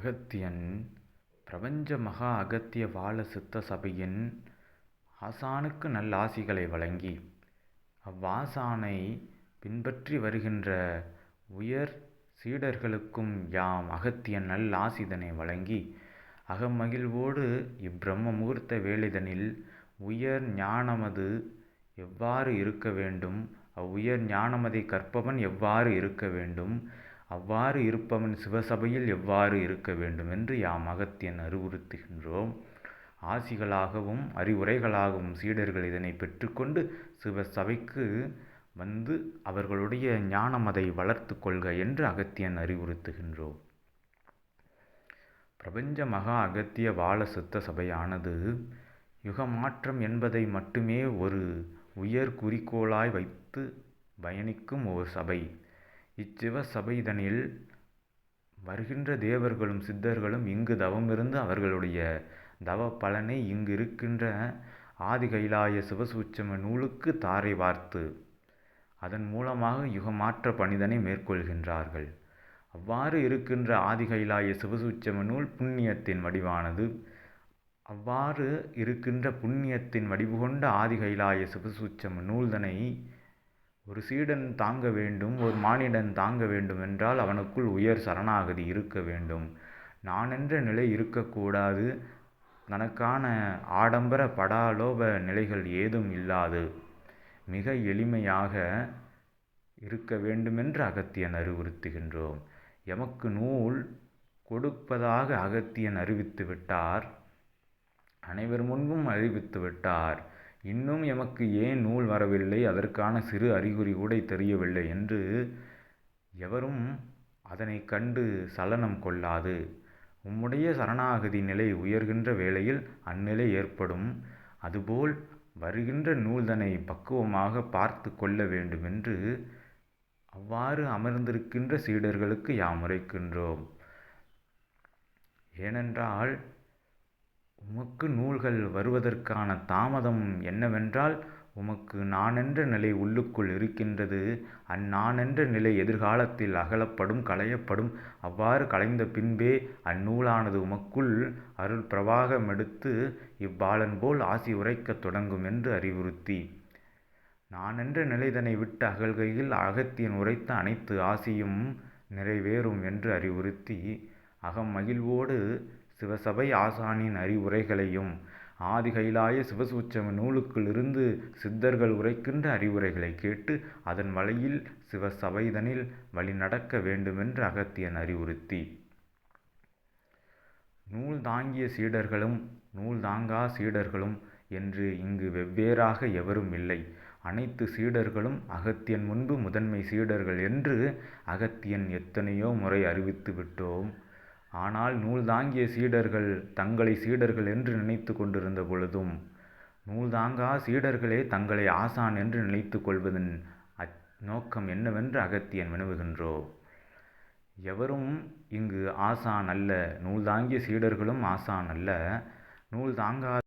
அகத்தியன் பிரபஞ்ச மகா அகத்திய வாழ சித்த சபையின் ஆசானுக்கு நல்லாசிகளை வழங்கி அவ்வாசானை பின்பற்றி வருகின்ற உயர் சீடர்களுக்கும் யாம் அகத்தியன் நல்லாசிதனை வழங்கி அகமகிழ்வோடு இப்பிரம்ம முகூர்த்த வேளிதனில் உயர் ஞானமது எவ்வாறு இருக்க வேண்டும்? அவ்வுயர் ஞானமதை கற்பவன் எவ்வாறு இருக்க வேண்டும்? அவ்வாறு இருப்பவன் சிவசபையில் எவ்வாறு இருக்க வேண்டும் என்று யாம் அகத்தியன் அறிவுறுத்துகின்றோம். ஆசிகளாகவும் அறிவுரைகளாகவும் சீடர்கள் இதனை பெற்றுக்கொண்டு சிவசபைக்கு வந்து அவர்களுடைய ஞானமதை வளர்த்து கொள்க என்று அகத்தியன் அறிவுறுத்துகின்றோம். பிரபஞ்ச மகா அகத்திய வாழ சித்த சபையானது யுகமாற்றம் என்பதை மட்டுமே ஒரு உயர் குறிக்கோளாய் வைத்து பயணிக்கும் ஒரு சபை. இச்சிவ சபைதனில் வருகின்ற தேவர்களும் சித்தர்களும் இங்கு தவமிருந்து அவர்களுடைய தவ பலனை இங்கு இருக்கின்ற ஆதி கைலாய சிவசூட்சம நூலுக்கு தாரை வார்த்து அதன் மூலமாக யுகமாற்ற பணிதனை மேற்கொள்கின்றார்கள். அவ்வாறு இருக்கின்ற ஆதி கைலாய சிவசூட்சம நூல் புண்ணியத்தின் வடிவானது. அவ்வாறு இருக்கின்ற புண்ணியத்தின் வடிவு கொண்ட ஆதி கைலாய சிவசூட்சம நூல்தனை ஒரு சீடன் தாங்க வேண்டும் ஒரு மானிடன் தாங்க வேண்டும் என்றால் அவனுக்குள் உயர் சரணாகதி இருக்க வேண்டும். நான் என்ற நிலை இருக்கக்கூடாது. தனக்கான ஆடம்பர படாலோப நிலைகள் ஏதும் இல்லாது. மிக எளிமையாக இருக்க வேண்டுமென்று அகத்தியன் அறிவுறுத்துகின்றோம். எமக்கு நூல் கொடுப்பதாக அகத்தியன் அறிவித்து விட்டார் அனைவர் முன்பும் அறிவித்து விட்டார் இன்னும் எமக்கு ஏன் நூல் வரவில்லை? அதற்கான சிறு அறிகுறி கூட தெரியவில்லை என்று எவரும் அதனை கண்டு சலனம் கொள்ளாது. உம்முடைய சரணாகதி நிலை உயர்கின்ற வேளையில் அந்நிலை ஏற்படும். அதுபோல் வருகின்ற நூல்தனை பக்குவமாக பார்த்து கொள்ள வேண்டுமென்று அவ்வாறு அமர்ந்திருக்கின்ற சீடர்களுக்கு யாம் உரைக்கின்றோம் ஏனென்றால் உமக்கு நூல்கள் வருவதற்கான தாமதம் என்னவென்றால் உமக்கு நானென்ற நிலை உள்ளுக்குள் இருக்கின்றது. அந்நானென்ற நிலை எதிர்காலத்தில் அகலப்படும் களையப்படும். அவ்வாறு களைந்த பின்பே அந்நூலானது உமக்குள் அருள் பிரவாகமெடுத்து இவ்வாளன் போல் ஆசி உரைக்கத் தொடங்கும் என்று அறிவுறுத்தி. நானென்ற நிலைதனை விட்டு அகல்கையில் அகத்தியன் உரைத்த அனைத்து ஆசியும் நிறைவேறும் என்று அறிவுறுத்தி அகம் மகிழ்வோடு சிவசபை ஆசானின் அறிவுரைகளையும் ஆதி கைலாய நூலுக்குள்ளிருந்து சித்தர்கள் உரைக்கின்ற அறிவுரைகளை கேட்டு அதன் வழியில் சிவசபைதனில் வழி நடக்க வேண்டுமென்று அகத்தியன் அறிவுறுத்தி. நூல் தாங்கிய சீடர்களும் நூல் தாங்கா சீடர்களும் என்று இங்கு வெவ்வேறாக எவரும் இல்லை. அனைத்து சீடர்களும் அகத்தியன் முன்பு முதன்மை சீடர்கள் என்று அகத்தியன் எத்தனையோ முறை அறிவித்து விட்டோம். ஆனால் நூல் தாங்கிய சீடர்கள் தங்களை சீடர்கள் என்று நினைத்து கொண்டிருந்த பொழுதும் நூல் தாங்கா சீடர்களே தங்களை ஆசான் என்று நினைத்து கொள்வதன் நோக்கம் என்னவென்று அகத்தியன் வினவுகின்றோ? எவரும் இங்கு ஆசான் அல்ல நூல் தாங்கிய சீடர்களும் ஆசான் அல்ல நூல் தாங்கா